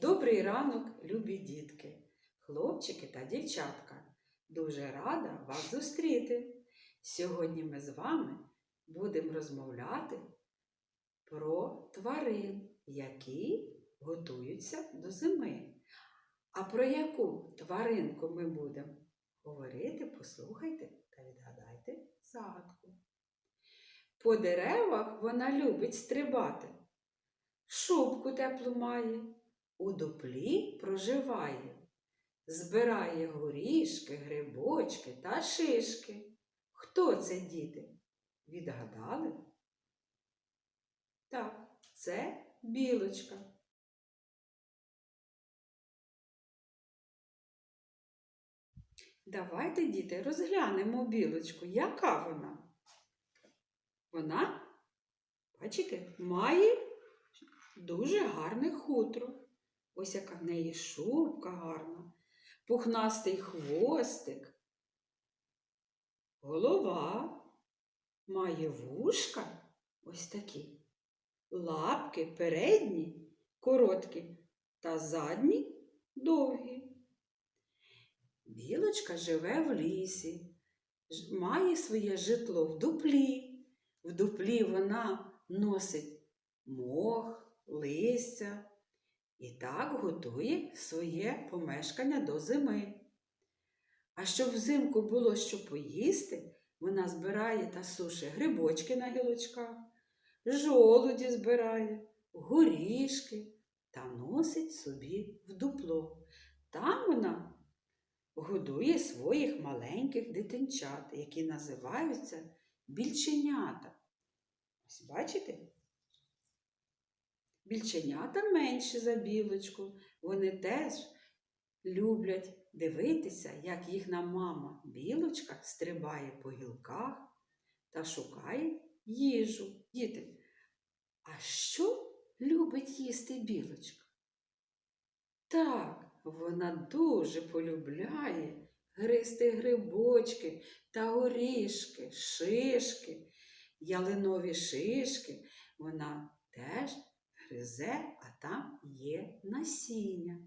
Добрий ранок, любі дітки, хлопчики та дівчатка. Дуже рада вас зустріти. Сьогодні ми з вами будемо розмовляти про тварин, які готуються до зими. А про яку тваринку ми будемо говорити, послухайте та відгадайте загадку. По деревах вона любить стрибати, шубку теплу має, у дуплі проживає, збирає горішки, грибочки та шишки. Хто це, діти? Відгадали? Так, це білочка. Давайте, діти, розглянемо білочку. Яка вона? Вона, бачите, має дуже гарне хутро. Ось яка в неї шубка гарна, пухнастий хвостик, голова, має вушка, ось такі, лапки передні, короткі та задні довгі. Білочка живе в лісі, має своє житло в дуплі. В дуплі вона носить мох, листя і так готує своє помешкання до зими. А щоб взимку було що поїсти, вона збирає та сушить грибочки на гілочках, жолуді збирає, горішки та носить собі в дупло. Там вона годує своїх маленьких дитинчат, які називаються більченята. Ось бачите? Більченята менші за білочку. Вони теж люблять дивитися, як їхня мама білочка стрибає по гілках та шукає їжу. Діти, а що любить їсти білочка? Так, вона дуже полюбляє гризти грибочки та горішки, шишки, ялинові шишки. Вона теж гризе, а там є насіння.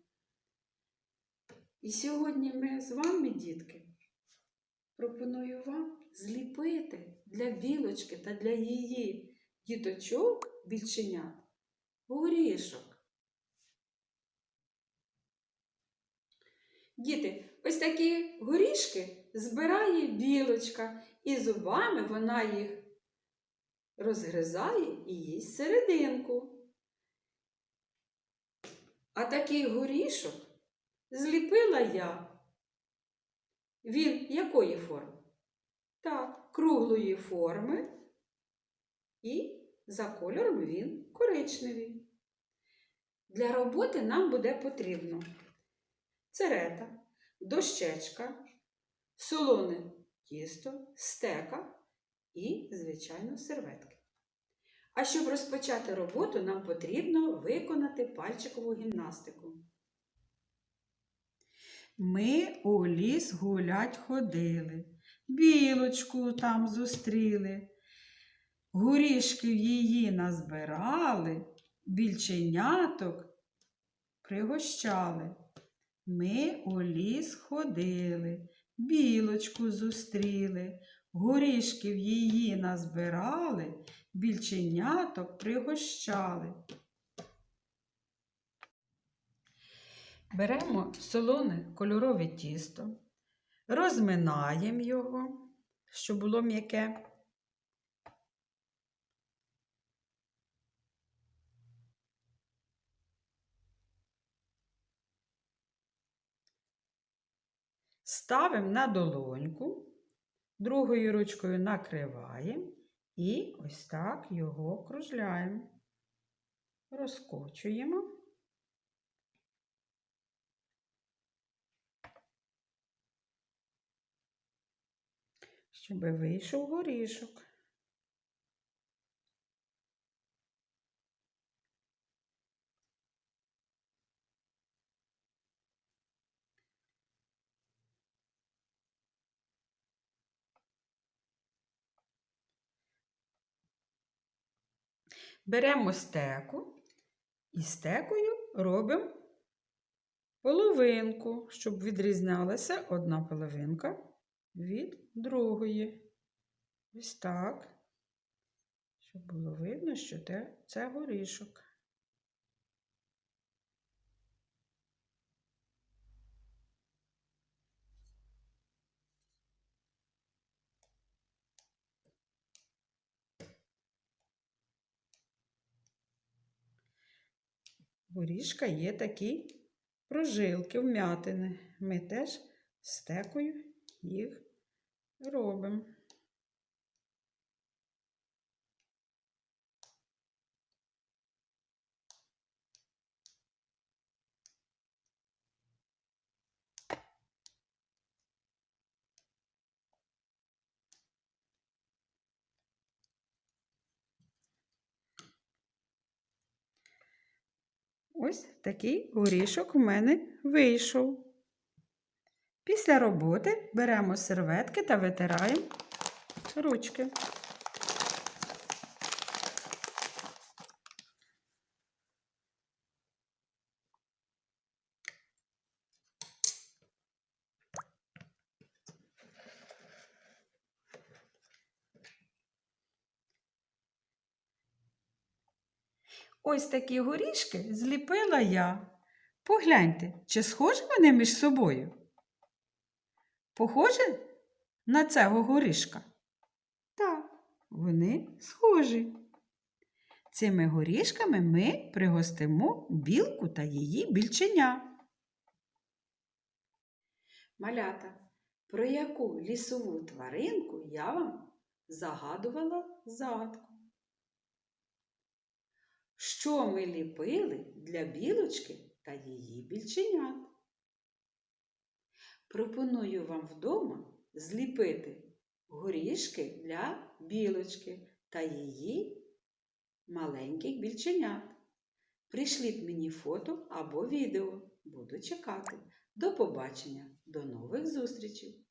І сьогодні ми з вами, дітки, пропоную вам зліпити для білочки та для її діточок більченят горішок. Діти, ось такі горішки збирає білочка, і зубами вона їх розгризає і їсть серединку. А такий горішок зліпила я. Він якої форми? Так, круглої форми, і за кольором він коричневий. Для роботи нам буде потрібно церета, дощечка, солоне тісто, стека і, звичайно, серветки. А щоб розпочати роботу, нам потрібно виконати пальчикову гімнастику. Ми у ліс гулять ходили, білочку там зустріли, горішків її назбирали, більченяток пригощали. Ми у ліс ходили, білочку зустріли, горішків її назбирали, більченяток пригощали. Беремо солоне кольорове тісто, розминаємо його, щоб було м'яке. Ставимо на долоньку, другою ручкою накриваємо і ось так його кружляємо. Розкочуємо. Щоб вийшов горішок. Беремо стеку і стекою робимо половинку, щоб відрізнялася одна половинка від другої. Ось так. Щоб було видно, що це горішок. Горішка є такі прожилки, вмятини. Ми теж стекою їх робимо. Ось такий горішок у мене вийшов. Після роботи беремо серветки та витираємо ручки. Ось такі горішки зліпила я. Погляньте, чи схожі вони між собою? Похожі на цього горішка? Так, вони схожі. Цими горішками ми пригостимо білку та її більченя. Малята, про яку лісову тваринку я вам загадувала загадку? Що ми ліпили для білочки та її більченят? Пропоную вам вдома зліпити горішки для білочки та її маленьких більченят. Пришліть мені фото або відео. Буду чекати. До побачення, до нових зустрічей!